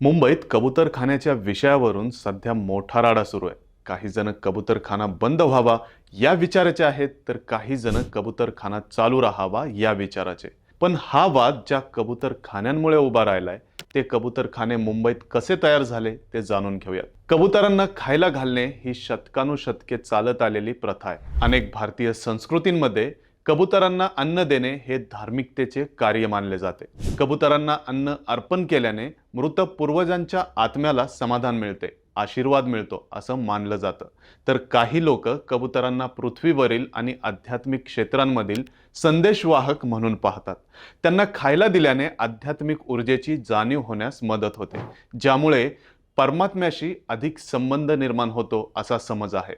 मुंबईत कबूतरखान्याच्या विषयावरून सध्या मोठा राडा सुरू आहे. काही जण कबूतरखाना बंद व्हावा या विचाराचे आहेत तर काही जण कबूतरखाना चालू राहावा या विचाराचे. पण हा वाद ज्या कबूतरखान्यांमुळे उभा राहिलाय ते कबूतरखाने मुंबईत कसे तयार झाले ते जाणून घेऊयात. कबुतरांना खायला घालणे ही शतकानुशतके चालत आलेली प्रथा आहे. अनेक भारतीय संस्कृतींमध्ये कबुतरांना अन्न देणे हे धार्मिकतेचे कार्य मानले जाते. कबुतरांना अन्न अर्पण केल्याने मृत पूर्वजांच्या आत्म्याला समाधान मिळते आशीर्वाद मिळतो असं मानलं जातं. तर काही लोक कबुतरांना पृथ्वीवरील आणि आध्यात्मिक क्षेत्रांमधील संदेशवाहक म्हणून पाहतात. त्यांना खायला दिल्याने आध्यात्मिक ऊर्जेची जाणीव होण्यास मदत होते. ज्यामुळे परमात्म्याशी अधिक संबंध निर्माण होतो असा समज आहे.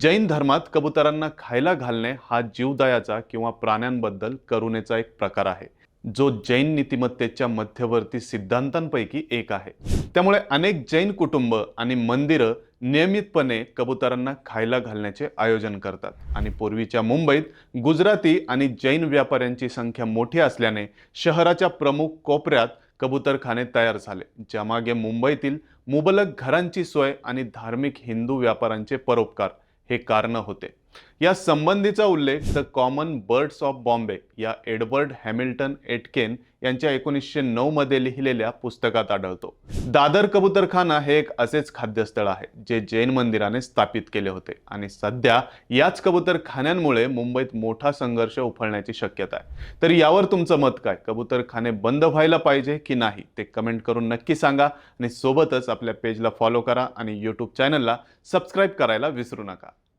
जैन धर्मात कबुतरांना खायला घालणे हा जीवदयाचा किंवा प्राण्यांबद्दल करुणेचा एक प्रकार आहे. जो जैन नीतिमत्तेच्या मध्यवर्ती सिद्धांतांपैकी एक आहे. त्यामुळे अनेक जैन कुटुंब आणि मंदिरं नियमितपणे कबुतरांना खायला घालण्याचे आयोजन करतात. आणि पूर्वीच्या मुंबईत गुजराती आणि जैन व्यापाऱ्यांची संख्या मोठी असल्याने शहराच्या प्रमुख कोपऱ्यात कबूतरखाने तयार झाले ज्यामागे मुंबईतील मुबलक घरांची सोय आणि धार्मिक हिंदू व्यापाऱ्यांचे परोपकार हे कारण होते. या संबंधीचा उल्लेख the common birds of Bombay या एडवर्ड हॅमिल्टन एटकेन यांच्या एकोणीसशे नऊ मध्ये लिहिलेल्या पुस्तकात आढळतो. दादर कबूतरखाना हे एक असेच खाद्यस्थळ आहे जे जैन मंदिराने स्थापित केले होते आणि सध्या याच कबूतरखान्यांमुळे मुंबईत मोठा संघर्ष उफळण्याची शक्यता आहे. तर यावर तुमचं मत काय? कबूतरखाने बंद व्हायला पाहिजे की नाही? ते कमेंट करून नक्की सांगा आणि सोबतच आपल्या पेजला फॉलो करा आणि यूट्यूब चॅनलला सबस्क्राईब करायला विसरू नका.